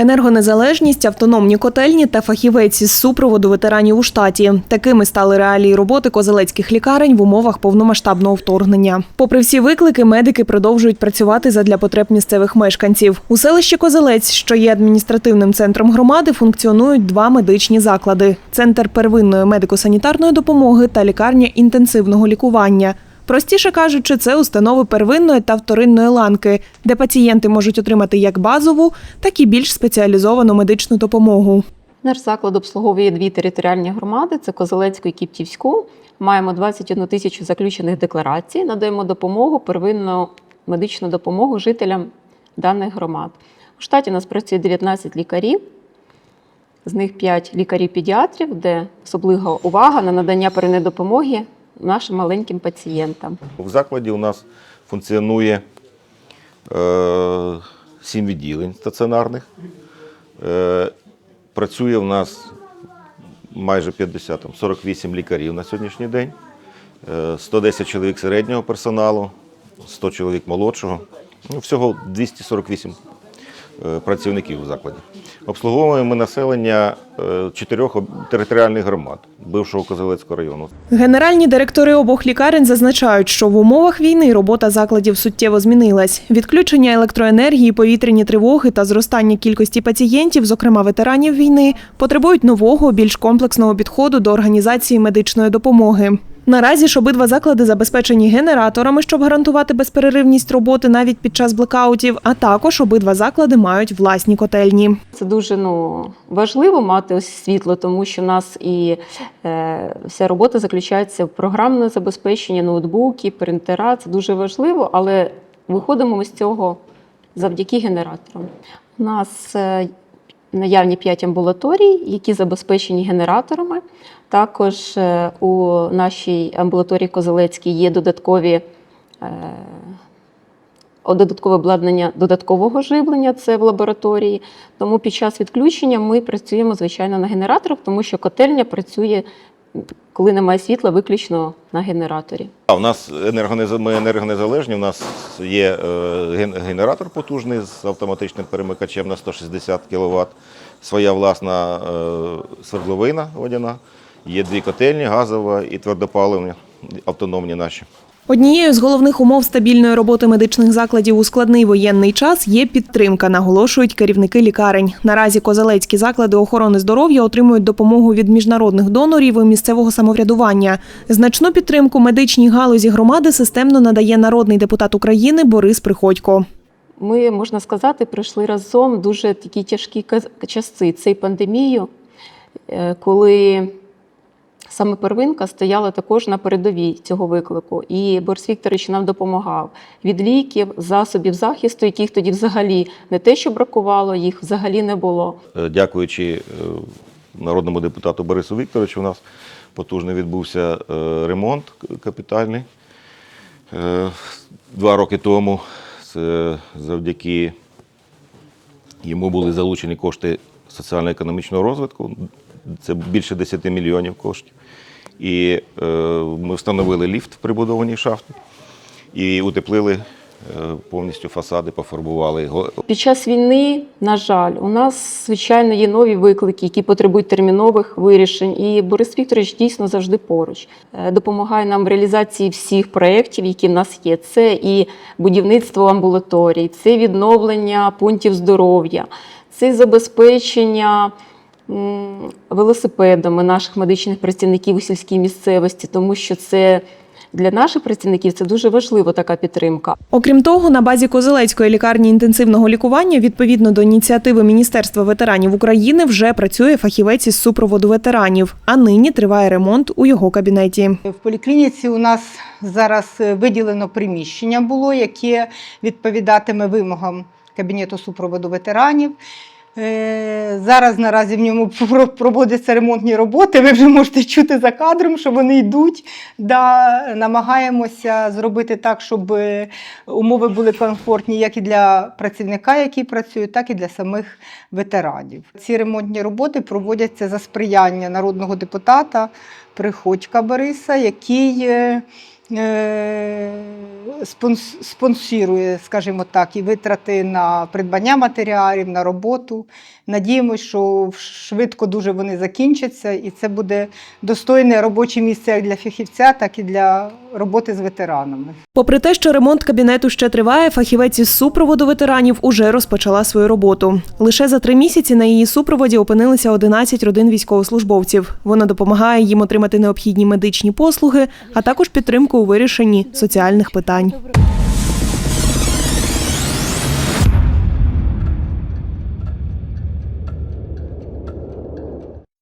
Енергонезалежність, автономні котельні та фахівець із супроводу ветеранів у штаті. Такими стали реалії роботи козелецьких лікарень в умовах повномасштабного вторгнення. Попри всі виклики, медики продовжують працювати задля потреб місцевих мешканців. У селищі Козелець, що є адміністративним центром громади, функціонують два медичні заклади: центр первинної медико-санітарної допомоги та лікарня інтенсивного лікування. Простіше кажучи, це установи первинної та вторинної ланки, де пацієнти можуть отримати як базову, так і більш спеціалізовану медичну допомогу. Наш заклад обслуговує дві територіальні громади: це Козелецьку і Кіптівську. Маємо 21 тисячу заключених декларацій. Надаємо допомогу, первинну медичну допомогу жителям даних громад. У штаті у нас працює 19 лікарів, з них 5 лікарів-педіатрів, де особлива увага на надання первинної допомоги нашим маленьким пацієнтам. В закладі у нас функціонує е, 7 відділень стаціонарних. Е, працює в нас майже 50, там, 48 лікарів на сьогоднішній день, е, 110 чоловік середнього персоналу, 100 чоловік молодшого. Ну, всього 248 е, працівників у закладі. Обслуговуємо ми населення е, чотирьох територіальних громад бившого Козелецького району. Генеральні директори обох лікарень зазначають, що в умовах війни робота закладів суттєво змінилась. Відключення електроенергії, повітряні тривоги та зростання кількості пацієнтів, зокрема ветеранів війни, потребують нового, більш комплексного підходу до організації медичної допомоги. Наразі ж обидва заклади забезпечені генераторами, щоб гарантувати безперервність роботи навіть під час блекаутів, а також обидва заклади мають власні котельні. Це дуже ну, важливо мати ось світло, тому що у нас і е, вся робота заключається в програмне забезпечення, ноутбуки, принтера. Це дуже важливо, але виходимо ми з цього завдяки генераторам. У нас е, наявні 5 амбулаторій, які забезпечені генераторами. Також е, у нашій амбулаторії Козелецькій є додаткові. е, додаткове обладнання додаткового живлення це в лабораторії. Тому під час відключення ми працюємо звичайно на генераторах, тому що котельня працює, коли немає світла, виключно на генераторі. А у нас енергонез... ми енергонезалежні. У нас є е, генератор потужний з автоматичним перемикачем на 160 кВт, своя власна е, свердловина водяна. Є дві котельні, газова і твердопаливні, автономні наші. Однією з головних умов стабільної роботи медичних закладів у складний воєнний час є підтримка, наголошують керівники лікарень. Наразі козелецькі заклади охорони здоров'я отримують допомогу від міжнародних донорів і місцевого самоврядування. Значну підтримку медичній галузі громади системно надає народний депутат України Борис Приходько. Ми, можна сказати, пройшли разом дуже такі тяжкі часи. Це й пандемію, е, коли саме первинка стояла також на передовій цього виклику. І Борис Вікторович нам допомагав від ліків, засобів захисту, яких тоді взагалі не те, що бракувало, їх взагалі не було. Е, Дякуючи е, народному депутату Борису Вікторовичу, у нас потужний відбувся е, ремонт капітальний. Два роки тому це завдяки йому були залучені кошти соціально-економічного розвитку. Це більше 10 мільйонів коштів. І е, ми встановили ліфт в прибудованій шахті і утеплили е, повністю фасади, пофарбували. Го- Під час війни, на жаль, у нас звичайно є нові виклики, які потребують термінових вирішень. І Борис Вікторович дійсно завжди поруч Е, допомагає нам в реалізації всіх проєктів, які в нас є. Це і будівництво амбулаторій, це відновлення пунктів здоров'я, це забезпечення. Велосипедами наших медичних працівників у сільській місцевості, тому що це для наших працівників це дуже важлива така підтримка. Окрім того, на базі Козелецької лікарні інтенсивного лікування, відповідно до ініціативи Міністерства ветеранів України, вже працює фахівець із супроводу ветеранів. А нині триває ремонт у його кабінеті. В поліклініці у нас зараз е, виділено приміщення було, яке відповідатиме вимогам кабінету супроводу ветеранів. Е, Зараз наразі в ньому проводяться ремонтні роботи. Ви вже можете чути за кадром, що вони йдуть. Да, намагаємося зробити так, щоб е, умови були комфортні як і для працівника, який працює, так і для самих ветеранів. Ці ремонтні роботи проводяться за сприяння народного депутата Приходька Бориса, який е, е, спонсорує, скажімо так, і витрати на придбання матеріалів, на роботу. Надіємося, що швидко дуже вони закінчаться, і це буде достойне робоче місце як для фахівця, так і для роботи з ветеранами. Попри те, що ремонт кабінету ще триває, фахівець із супроводу ветеранів уже розпочала свою роботу. Лише за три місяці на її супроводі опинилися 11 родин військовослужбовців. Вона допомагає їм отримати необхідні медичні послуги, а також підтримку у вирішенні соціальних питань.